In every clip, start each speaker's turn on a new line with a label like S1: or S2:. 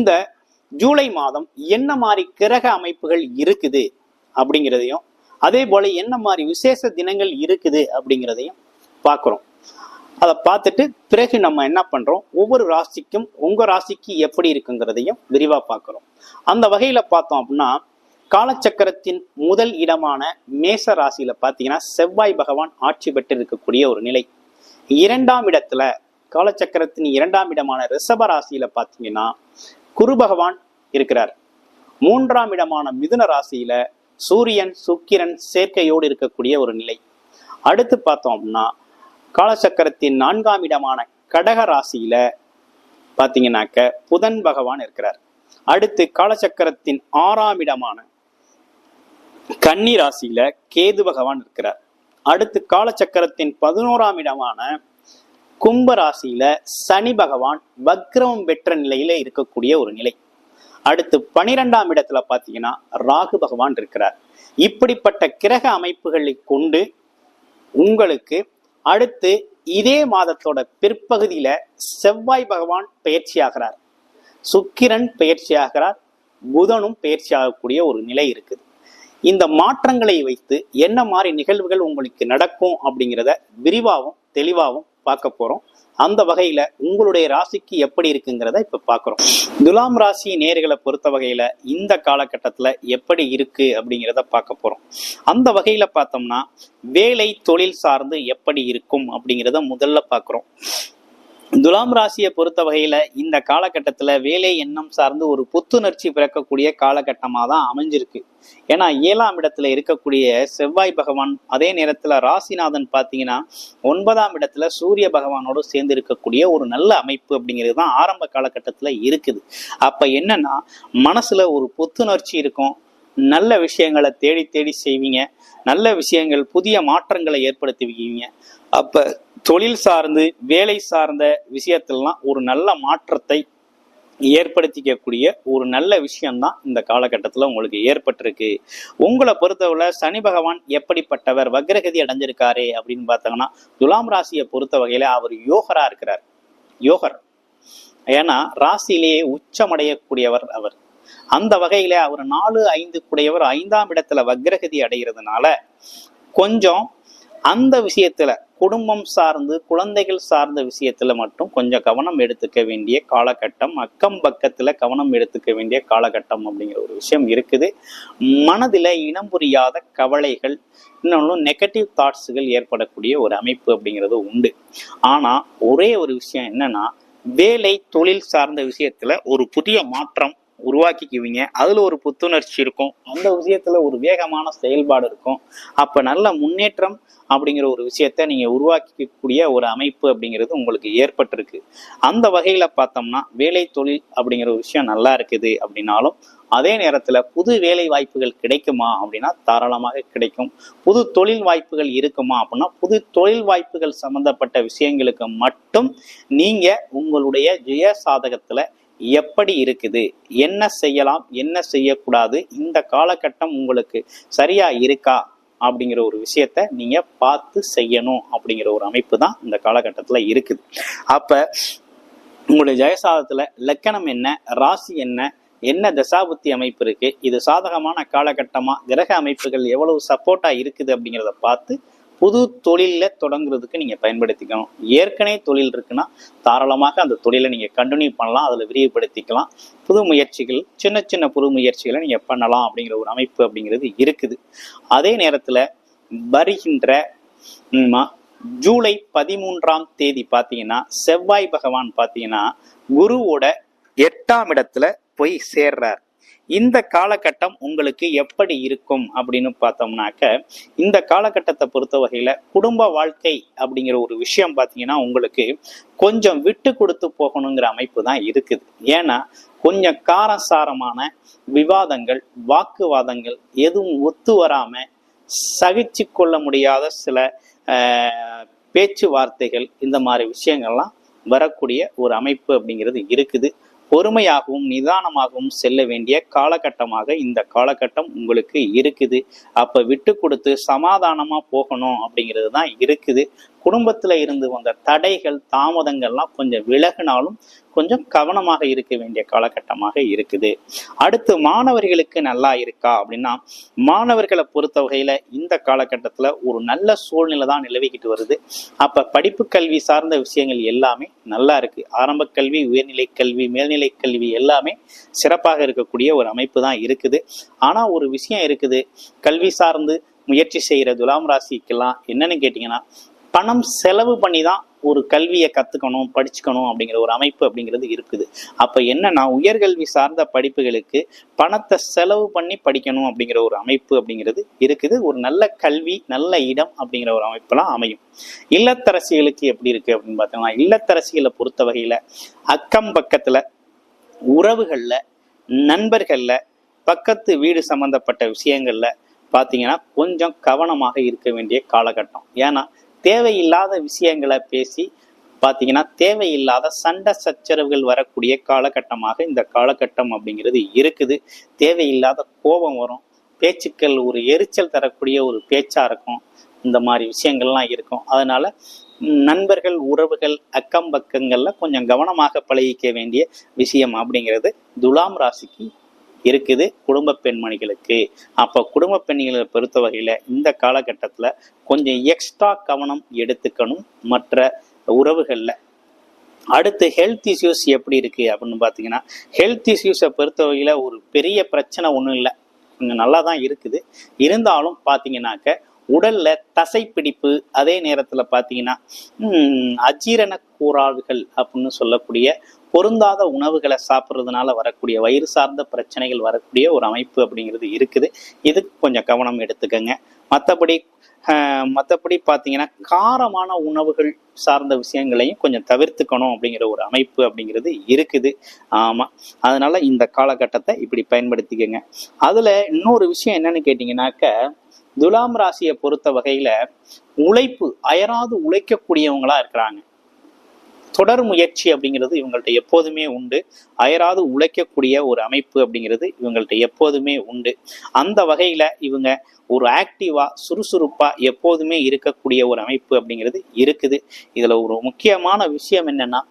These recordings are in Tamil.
S1: இந்த ஜூலை மாதம் என்ன மாதிரி கிரக அமைப்புகள் இருக்குது அப்படிங்கிறதையும் அதே போல என்ன மாதிரி விசேஷ தினங்கள் இருக்குது அப்படிங்கிறதையும் பார்க்குறோம். அதை பார்த்துட்டு பிறகு நம்ம என்ன பண்றோம்? ஒவ்வொரு ராசிக்கும் உங்க ராசிக்கு எப்படி இருக்குங்கிறதையும் விரிவா பார்க்குறோம். அந்த வகையில பார்த்தோம் அப்படின்னா காலச்சக்கரத்தின் முதல் இடமான மேச ராசியில பார்த்தீங்கன்னா செவ்வாய் பகவான் ஆட்சி பெற்று இருக்கக்கூடிய ஒரு நிலை. இரண்டாம் இடத்துல காலச்சக்கரத்தின் இரண்டாம் இடமான ரிஷப ராசியில பார்த்தீங்கன்னா குரு பகவான் இருக்கிறார். மூன்றாம் இடமான மிதுன ராசியில சூரியன் சுக்கிரன் சேர்க்கையோடு இருக்கக்கூடிய ஒரு நிலை. அடுத்து பார்த்தோம் அப்படின்னா நான்காம் இடமான கடக ராசியில பாத்தீங்கன்னாக்க புதன் பகவான் இருக்கிறார். அடுத்து காலச்சக்கரத்தின் ஆறாம் இடமான கன்னி ராசியில கேது பகவான் இருக்கிறார். அடுத்து காலச்சக்கரத்தின் பதினோராம் இடமான கும்ப ராசியில சனி பகவான் வக்ரமம் பெற்ற நிலையில இருக்கக்கூடிய ஒரு நிலை. அடுத்து பனிரெண்டாம் இடத்துல பாத்தீங்கன்னா ராகு பகவான் இருக்கிறார். இப்படிப்பட்ட கிரக அமைப்புகளை கொண்டு உங்களுக்கு அடுத்து இதே மாதத்தோட பிற்பகுதியில செவ்வாய் பகவான் பயிற்சியாகிறார். சுக்கிரன் பயிற்சியாகிறார். புதனும் பயிற்சியாகக்கூடிய ஒரு நிலை இருக்குது. இந்த மாற்றங்களை வைத்து என்ன மாதிரி நிகழ்வுகள் உங்களுக்கு நடக்கும் அப்படிங்கிறத விரிவாகவும் தெளிவாகவும் பார்க்க போறோம். அந்த வகையில உங்களுடைய ராசிக்கு எப்படி இருக்குங்கிறத இப்ப பார்க்குறோம். துலாம் ராசி நேர்களை பொறுத்த வகையில இந்த காலகட்டத்துல எப்படி இருக்கு அப்படிங்கிறத பார்க்க போறோம். அந்த வகையில பார்த்தோம்னா வேலை தொழில் சார்ந்து எப்படி இருக்கும் அப்படிங்கிறத முதல்ல பார்க்குறோம். துலாம் ராசியை பொறுத்த வகையில இந்த காலகட்டத்துல வேலை எண்ணம் சார்ந்து ஒரு புத்துணர்ச்சி பிறக்கக்கூடிய காலகட்டமாக தான் அமைஞ்சிருக்கு. ஏன்னா ஏழாம் இடத்துல இருக்கக்கூடிய செவ்வாய் பகவான் அதே நேரத்துல ராசிநாதன் பாத்தீங்கன்னா ஒன்பதாம் இடத்துல சூரிய பகவானோடு சேர்ந்து இருக்கக்கூடிய ஒரு நல்ல அமைப்பு அப்படிங்கிறது தான் ஆரம்ப காலகட்டத்துல இருக்குது. அப்ப என்னன்னா மனசுல ஒரு புத்துணர்ச்சி இருக்கும். நல்ல விஷயங்களை தேடி தேடி செய்வீங்க. நல்ல விஷயங்கள் புதிய மாற்றங்களை ஏற்படுத்துவீங்க. அப்ப தொழில் சார்ந்து வேலை சார்ந்த விஷயத்திலாம் ஒரு நல்ல மாற்றத்தை ஏற்படுத்திக்கக்கூடிய ஒரு நல்ல விஷயம்தான் இந்த காலகட்டத்தில் உங்களுக்கு ஏற்பட்டிருக்கு. உங்களை பொறுத்தவரை சனி பகவான் எப்படிப்பட்டவர் வக்ரகதி அடைஞ்சிருக்காரு அப்படின்னு பார்த்தாங்கன்னா துலாம் ராசியை பொறுத்த வகையில் அவர் யோகரா இருக்கிறார். யோகர். ஏன்னா ராசியிலேயே உச்சமடையக்கூடியவர் அவர். அந்த வகையில அவர் நாலு ஐந்து கூடையவர் ஐந்தாம் இடத்துல வக்ரகதி அடைகிறதுனால கொஞ்சம் அந்த விஷயத்துல குடும்பம் சார்ந்து குழந்தைகள் சார்ந்த விஷயத்துல மட்டும் கொஞ்சம் கவனம் எடுத்துக்க வேண்டிய காலகட்டம் அக்கம் பக்கத்துல கவனம் எடுத்துக்க வேண்டிய காலகட்டம் அப்படிங்கிற ஒரு விஷயம் இருக்குது. மனதில் இனம் புரியாத கவலைகள் இன்னொன்று நெகட்டிவ் தாட்ஸுகள் ஏற்படக்கூடிய ஒரு அமைப்பு அப்படிங்கிறது உண்டு. ஆனா ஒரே ஒரு விஷயம் என்னன்னா வேலை தொழில் சார்ந்த விஷயத்துல ஒரு புதிய மாற்றம் உருவாக்கிக்குவீங்க. அதுல ஒரு புத்துணர்ச்சி இருக்கும். அந்த விஷயத்துல ஒரு வேகமான செயல்பாடு இருக்கும். அப்ப நல்ல முன்னேற்றம் அப்படிங்கிற ஒரு விஷயத்த நீங்க உருவாக்கிக்கக்கூடிய ஒரு அமைப்பு அப்படிங்கிறது உங்களுக்கு ஏற்பட்டிருக்கு. அந்த வகையில பார்த்தோம்னா வேலை தொழில் அப்படிங்கிற ஒரு விஷயம் நல்லா இருக்குது அப்படின்னாலும் அதே நேரத்துல புது வேலை வாய்ப்புகள் கிடைக்குமா அப்படின்னா தாராளமாக கிடைக்கும். புது தொழில் வாய்ப்புகள் இருக்குமா அப்படின்னா புது தொழில் வாய்ப்புகள் சம்பந்தப்பட்ட விஷயங்களுக்கு மட்டும் நீங்க உங்களுடைய ஜெய சாதகத்துல எப்படி இருக்குது என்ன செய்யலாம் என்ன செய்யக்கூடாது இந்த காலகட்டம் உங்களுக்கு சரியா இருக்கா அப்படிங்கிற ஒரு விஷயத்த நீங்க பார்த்து செய்யணும் அப்படிங்கிற ஒரு அமைப்பு தான் இந்த காலகட்டத்தில் இருக்குது. அப்ப உங்களுடைய ஜெயசாதத்துல லக்கணம் என்ன ராசி என்ன என்ன தசாபுத்தி அமைப்பு இருக்கு இது சாதகமான காலகட்டமா கிரக அமைப்புகள் எவ்வளவு சப்போர்ட்டா இருக்குது அப்படிங்கிறத பார்த்து புது தொழிலில் தொடங்குறதுக்கு நீங்கள் பயன்படுத்திக்கணும். ஏற்கனவே தொழில் இருக்குன்னா தாராளமாக அந்த தொழிலை நீங்கள் கண்டினியூ பண்ணலாம். அதில் விரிவுபடுத்திக்கலாம். புது முயற்சிகள் சின்ன சின்ன புது முயற்சிகளை நீங்கள் பண்ணலாம் அப்படிங்கிற ஒரு அமைப்பு அப்படிங்கிறது இருக்குது. அதே நேரத்தில் வருகின்ற ஜூலை பதிமூன்றாம் தேதி பார்த்தீங்கன்னா செவ்வாய் பகவான் பார்த்தீங்கன்னா குருவோட எட்டாம் இடத்துல போய் சேர்றார். இந்த காலகட்டம் உங்களுக்கு எப்படி இருக்கும் அப்படின்னு பார்த்தோம்னாக்க இந்த காலகட்டத்தை பொறுத்த வகையில குடும்ப வாழ்க்கை அப்படிங்கிற ஒரு விஷயம் பார்த்தீங்கன்னா உங்களுக்கு கொஞ்சம் விட்டு கொடுத்து போகணுங்கிற அமைப்பு தான் இருக்குது. ஏன்னா கொஞ்சம் காரசாரமான விவாதங்கள் வாக்குவாதங்கள் எதுவும் ஒத்து வராம சகிச்சு கொள்ள முடியாத சில ஆஹ், பேச்சுவார்த்தைகள் இந்த மாதிரி விஷயங்கள்லாம் வரக்கூடிய ஒரு அமைப்பு அப்படிங்கிறது இருக்குது. பொறுமையாகவும் நிதானமாகவும் செல்ல வேண்டிய காலகட்டமாக இந்த காலகட்டம் உங்களுக்கு இருக்குது. அப்போ விட்டு கொடுத்து சமாதானமாக போகணும் அப்படிங்கிறது தான் இருக்குது. குடும்பத்தில் இருந்து வந்த தடைகள் தாமதங்கள்லாம் கொஞ்சம் விலகினாலும் கொஞ்சம் கவனமாக இருக்க வேண்டிய காலகட்டமாக இருக்குது. அடுத்து மாணவர்களுக்கு நல்லா இருக்கா அப்படின்னா மாணவர்களை பொறுத்த வகையில் இந்த காலகட்டத்தில் ஒரு நல்ல சூழ்நிலை தான் நிலவிக்கிட்டு வருது. அப்போ படிப்பு கல்வி சார்ந்த விஷயங்கள் எல்லாமே நல்லா இருக்கு. ஆரம்ப கல்வி உயர்நிலை கல்வி மேல்நிலை கல்வி எல்லாமே சிறப்பாக இருக்கக்கூடிய ஒரு அமைப்பு தான் இருக்குது. ஆனால் ஒரு விஷயம் இருக்குது. கல்வி சார்ந்து முயற்சி செய்யற துலாம் ராசிக்கெல்லாம் என்னன்னு கேட்டீங்கன்னா பணம் செலவு பண்ணி தான் ஒரு கல்வியை கத்துக்கணும் படிச்சுக்கணும் அப்படிங்கிற ஒரு அமைப்பு அப்படிங்கிறது இருக்குது. அப்ப என்னன்னா உயர்கல்வி சார்ந்த படிப்புகளுக்கு பணத்தை செலவு பண்ணி படிக்கணும் அப்படிங்கிற ஒரு அமைப்பு அப்படிங்கிறது இருக்குது. ஒரு நல்ல கல்வி நல்ல இடம் அப்படிங்கிற ஒரு அமைப்பெல்லாம் அமையும். இல்லத்தரசிகளுக்கு எப்படி இருக்கு அப்படின்னு பார்த்தோம்னா இல்லத்தரசிகளை பொறுத்த வகையில அக்கம் பக்கத்துல உறவுகள்ல நண்பர்கள்ல பக்கத்து வீடு சம்பந்தப்பட்ட விஷயங்கள்ல பார்த்தீங்கன்னா கொஞ்சம் கவனமாக இருக்க வேண்டிய காலகட்டம். ஏன்னா தேவையில்லாத விஷயங்களை பேசி பார்த்தீங்கன்னா தேவையில்லாத சண்டை சச்சரவுகள் வரக்கூடிய காலகட்டமாக இந்த காலகட்டம் அப்படிங்கிறது இருக்குது. தேவையில்லாத கோபம் வரும். பேச்சுக்கள் ஒரு எரிச்சல் தரக்கூடிய ஒரு பேச்சாக இருக்கும். இந்த மாதிரி விஷயங்கள்லாம் இருக்கும். அதனால நண்பர்கள் உறவுகள் அக்கம் பக்கங்களில் கொஞ்சம் கவனமாக பழகிக்க வேண்டிய விஷயம் அப்படிங்கிறது துலாம் ராசிக்கு இருக்குது குடும்ப பெண்மணிகளுக்கு. அப்போ குடும்ப பெண்களை பொறுத்த வகையில் இந்த காலகட்டத்தில் கொஞ்சம் எக்ஸ்ட்ரா கவனம் எடுத்துக்கணும் மற்ற உறவுகளில். அடுத்து ஹெல்த் இஷ்யூஸ் எப்படி இருக்குது அப்படின்னு பார்த்தீங்கன்னா ஹெல்த் இஷ்யூஸை பொறுத்த வகையில் ஒரு பெரிய பிரச்சனை ஒன்றும் இல்லை. கொஞ்சம் நல்லா தான் இருக்குது. இருந்தாலும் பார்த்தீங்கன்னாக்க உடல்ல தசைப்பிடிப்பு அதே நேரத்துல பாத்தீங்கன்னா அஜீரண கூறாள்கள் அப்படின்னு சொல்லக்கூடிய பொருந்தாத உணவுகளை சாப்பிட்றதுனால வரக்கூடிய வயிறு சார்ந்த பிரச்சனைகள் வரக்கூடிய ஒரு அமைப்பு அப்படிங்கிறது இருக்குது. இதுக்கு கொஞ்சம் கவனம் எடுத்துக்கங்க. மற்றபடி மற்றபடி பார்த்தீங்கன்னா காரமான உணவுகள் சார்ந்த விஷயங்களையும் கொஞ்சம் தவிர்த்துக்கணும் அப்படிங்கிற ஒரு அமைப்பு அப்படிங்கிறது இருக்குது. ஆமாம் அதனால இந்த காலகட்டத்தை இப்படி பயன்படுத்திக்கங்க. அதில் இன்னொரு விஷயம் என்னன்னு கேட்டிங்கனாக்க துலாம் ராசியை பொறுத்த வகையில் உழைப்பு அயராது உழைக்கக்கூடியவங்களா இருக்கிறாங்க. தொடர் முயற்சி அப்படிங்கிறது இவங்கள்ட்ட எப்போதுமே உண்டு. அயராது உழைக்கக்கூடிய ஒரு அமைப்பு அப்படிங்கிறது இவங்கள்ட்ட எப்போதுமே உண்டு. அந்த வகையில் இவங்க ஒரு ஆக்டிவா சுறுசுறுப்பா எப்போதுமே இருக்கக்கூடிய ஒரு அமைப்பு அப்படிங்கிறது இருக்குது. இதில் ஒரு முக்கியமான விஷயம் என்னன்னா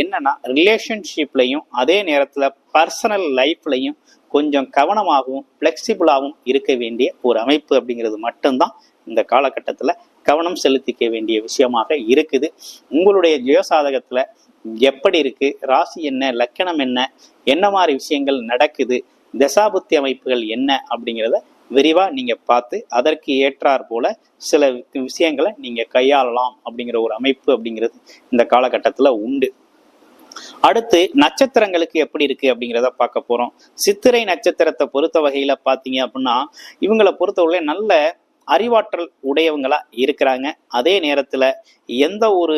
S1: என்னன்னா ரிலேஷன்ஷிப்லையும் அதே நேரத்தில் பர்சனல் லைஃப்லையும் கொஞ்சம் கவனமாகவும் ஃப்ளெக்சிபிளாகவும் இருக்க வேண்டிய ஒரு அமைப்பு அப்படிங்கிறது மட்டும்தான் இந்த காலகட்டத்தில் கவனம் செலுத்திக்க வேண்டிய விஷயமாக இருக்குது. உங்களுடைய ஜெயசாதகத்துல எப்படி இருக்கு? ராசி என்ன? லக்கணம் என்ன? என்ன மாதிரி விஷயங்கள் நடக்குது? தசாபுத்தி அமைப்புகள் என்ன? அப்படிங்கிறத விரிவா நீங்க பார்த்து அதற்கு ஏற்றாற் போல சில விஷயங்களை நீங்க கையாளலாம் அப்படிங்கிற ஒரு அமைப்பு அப்படிங்கிறது இந்த காலகட்டத்துல உண்டு. அடுத்து நட்சத்திரங்களுக்கு எப்படி இருக்கு அப்படிங்கிறத பார்க்க போறோம். சித்திரை நட்சத்திரத்தை பொறுத்த வகையில பாத்தீங்க அப்படின்னா இவங்களை பொறுத்தவரை நல்ல அறிவாற்றல் உடையவங்களா இருக்கிறாங்க. அதே நேரத்துல எந்த ஒரு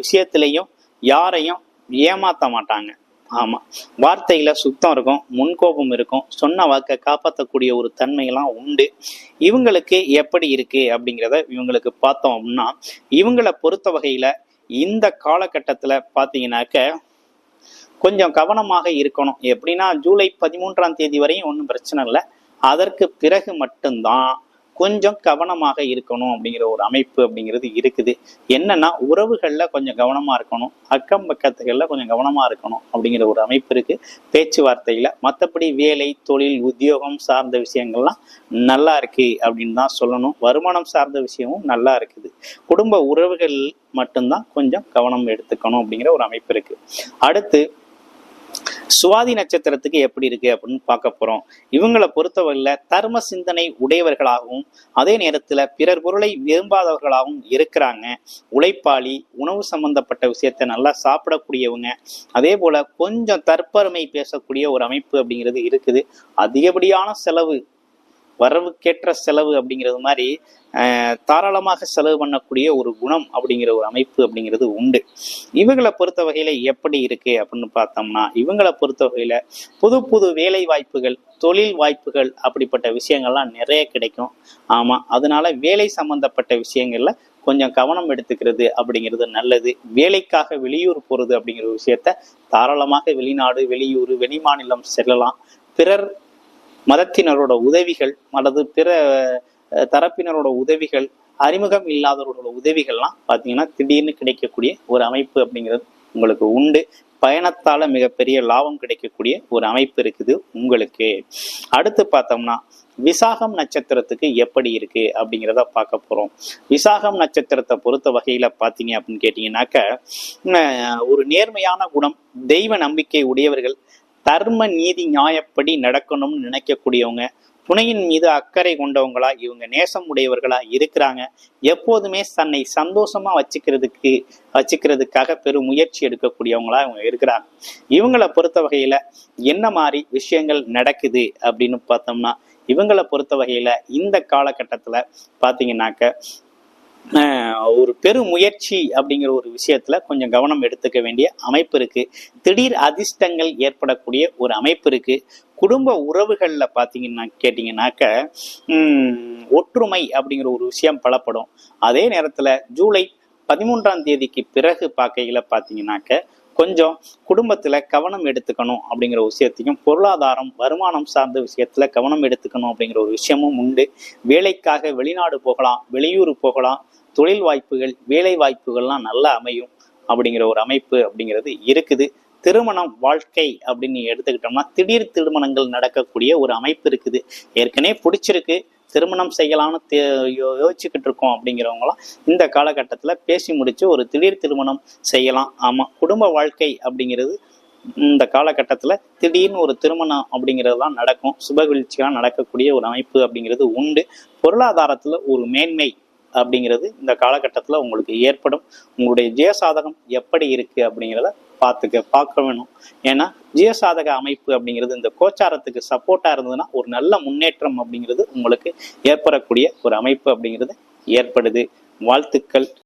S1: விஷயத்திலையும் யாரையும் ஏமாத்த மாட்டாங்க. ஆமா. வார்த்தையில சுத்தம் இருக்கும் முன்கோபம் இருக்கும் சொன்ன வாக்கை காப்பாற்றக்கூடிய ஒரு தன்மையெல்லாம் உண்டு. இவங்களுக்கு எப்படி இருக்கு அப்படிங்கிறத இவங்களுக்கு பார்த்தோம் அப்படின்னா இவங்களை பொறுத்த வகையில இந்த காலகட்டத்துல பாத்தீங்கன்னாக்க கொஞ்சம் கவனமாக இருக்கணும். எப்படின்னா ஜூலை பதிமூன்றாம் தேதி வரையும் ஒன்றும் பிரச்சனை இல்லை. அதற்கு பிறகு மட்டும்தான் கொஞ்சம் கவனமாக இருக்கணும் அப்படிங்கிற ஒரு அமைப்பு அப்படிங்கிறது இருக்குது. என்னன்னா உறவுகளில் கொஞ்சம் கவனமாக இருக்கணும். அக்கம் பக்கத்துகளில் கொஞ்சம் கவனமாக இருக்கணும் அப்படிங்கிற ஒரு அமைப்பு இருக்குது பேச்சுவார்த்தையில் மற்றபடி வேலை தொழில் உத்தியோகம் சார்ந்த விஷயங்கள்லாம் நல்லா இருக்கு அப்படின்னு தான் சொல்லணும். வருமானம் சார்ந்த விஷயமும் நல்லா இருக்குது. குடும்ப உறவுகள் மட்டும்தான் கொஞ்சம் கவனம் எடுத்துக்கணும் அப்படிங்கிற ஒரு அமைப்பு இருக்குது அடுத்து சுவாதி நட்சத்திரத்துக்கு எப்படி இருக்கு அப்படின்னு பார்க்க போறோம். இவங்களை பொறுத்தவரையில தர்ம சிந்தனை உடையவர்களாகவும் அதே நேரத்துல பிறர் பொருளை விரும்பாதவர்களாகவும் இருக்கிறாங்க. உழைப்பாளி உணவு சம்பந்தப்பட்ட விஷயத்த நல்லா சாப்பிடக்கூடியவங்க அதே போல கொஞ்சம் தற்பருமை பேசக்கூடிய ஒரு அமைப்பு அப்படிங்கிறது இருக்குது. அதிகப்படியான செலவு வரவுக்கேற்ற செலவு அப்படிங்கிறது மாதிரி தாராளமாக செலவு பண்ணக்கூடிய ஒரு குணம் அப்படிங்கிற ஒரு அமைப்பு அப்படிங்கிறது உண்டு. இவங்களை பொறுத்த வகையில எப்படி இருக்கு அப்படின்னு பார்த்தோம்னா இவங்களை பொறுத்த வகையில புது புது வேலை வாய்ப்புகள் தொழில் வாய்ப்புகள் அப்படிப்பட்ட விஷயங்கள்லாம் நிறைய கிடைக்கும். ஆமா அதனால வேலை சம்பந்தப்பட்ட விஷயங்கள்ல கொஞ்சம் கவனம் எடுத்துக்கிறது அப்படிங்கிறது நல்லது. வேலைக்காக வெளியூர் போகிறது அப்படிங்கிற ஒரு விஷயத்த தாராளமாக வெளிநாடு வெளியூர் வெளிமாநிலம் செல்லலாம். பிறர் மதத்தினரோட உதவிகள் அல்லது பிற தரப்பினரோட உதவிகள் அறிமுகம் இல்லாதவர்களோட உதவிகள்லாம் பார்த்தீங்கன்னா திடீர்னு கிடைக்கக்கூடிய ஒரு அமைப்பு அப்படிங்கிறது உங்களுக்கு உண்டு. பயணத்தால மிகப்பெரிய லாபம் கிடைக்கக்கூடிய ஒரு அமைப்பு இருக்குது உங்களுக்கு. அடுத்து பார்த்தோம்னா விசாகம் நட்சத்திரத்துக்கு எப்படி இருக்கு அப்படிங்கிறத பார்க்க போறோம். விசாகம் நட்சத்திரத்தை பொறுத்த வகையில பார்த்தீங்க அப்படின்னு கேட்டீங்கன்னாக்க அஹ், ஒரு நேர்மையான குணம் தெய்வ நம்பிக்கை உடையவர்கள் தர்ம நீதி நியாயப்படி நடக்கணும்னு நினைக்கக்கூடியவங்க துணையின் மீது அக்கறை கொண்டவங்களா இவங்க நேசம் உடையவர்களா இருக்கிறாங்க எப்போதுமே தன்னை சந்தோஷமா வச்சுக்கிறதுக்கு வச்சுக்கிறதுக்காக பெரும் முயற்சி எடுக்கக்கூடியவங்களா இவங்க இருக்கிறாங்க. இவங்களை பொறுத்த வகையில என்ன மாதிரி விஷயங்கள் நடக்குது அப்படின்னு பார்த்தோம்னா இவங்களை பொறுத்த வகையில இந்த காலகட்டத்துல பாத்தீங்கன்னாக்க ஒரு பெரும் முயற்சி அப்படிங்கிற ஒரு விஷயத்துல கொஞ்சம் கவனம் எடுத்துக்க வேண்டிய அமைப்பு இருக்கு. திடீர் அதிர்ஷ்டங்கள் ஏற்படக்கூடிய ஒரு அமைப்பு இருக்கு. குடும்ப உறவுகளில் பார்த்தீங்கன்னா கேட்டிங்கன்னாக்க ஒற்றுமை அப்படிங்கிற ஒரு விஷயம் பலப்படும். அதே நேரத்தில் ஜூலை பதிமூன்றாம் தேதிக்கு பிறகு பார்க்கையில் பார்த்தீங்கன்னாக்க கொஞ்சம் குடும்பத்துல கவனம் எடுத்துக்கணும் அப்படிங்கிற விஷயத்தையும் பொருளாதாரம் வருமானம் சார்ந்த விஷயத்துல கவனம் எடுத்துக்கணும் அப்படிங்கிற ஒரு விஷயமும் உண்டு. வேலைக்காக வெளிநாடு போகலாம் வெளியூர் போகலாம் தொழில் வாய்ப்புகள் வேலை வாய்ப்புகள்லாம் நல்லா அமையும் அப்படிங்கிற ஒரு அமைப்பு அப்படிங்கிறது இருக்குது. திருமணம் வாழ்க்கை அப்படின்னு எடுத்துக்கிட்டோம்னா திடீர் திருமணங்கள் நடக்கக்கூடிய ஒரு அமைப்பு இருக்குது. ஏற்கனவே பிடிச்சிருக்கு. திருமணம் செய்யலாம்னு தே- யோ- யோசிச்சுக்கிட்டு இருக்கோம் அப்படிங்கிறவங்களாம் இந்த காலகட்டத்தில் பேசி முடித்து ஒரு திடீர் திருமணம் செய்யலாம். ஆமாம் குடும்ப வாழ்க்கை அப்படிங்கிறது இந்த காலகட்டத்தில் திடீர்னு ஒரு திருமணம் அப்படிங்கிறதுலாம் நடக்கும். சுபகிழ்ச்சியாக நடக்கக்கூடிய ஒரு அமைப்பு அப்படிங்கிறது உண்டு. பொருளாதாரத்தில் ஒரு மேன்மை அப்படிங்கிறது இந்த காலகட்டத்தில் உங்களுக்கு ஏற்படும். உங்களுடைய ஜெயசாதகம் எப்படி இருக்குது அப்படிங்கிறத பார்த்துக்க பார்க்க வேணும். ஏன்னா ஜெயசாதக அமைப்பு அப்படிங்கிறது இந்த கோச்சாரத்துக்கு சப்போர்ட்டா இருந்ததுன்னா ஒரு நல்ல முன்னேற்றம் அப்படிங்கிறது உங்களுக்கு ஏற்படக்கூடிய ஒரு அமைப்பு அப்படிங்கிறது ஏற்படுது. வாழ்த்துக்கள்.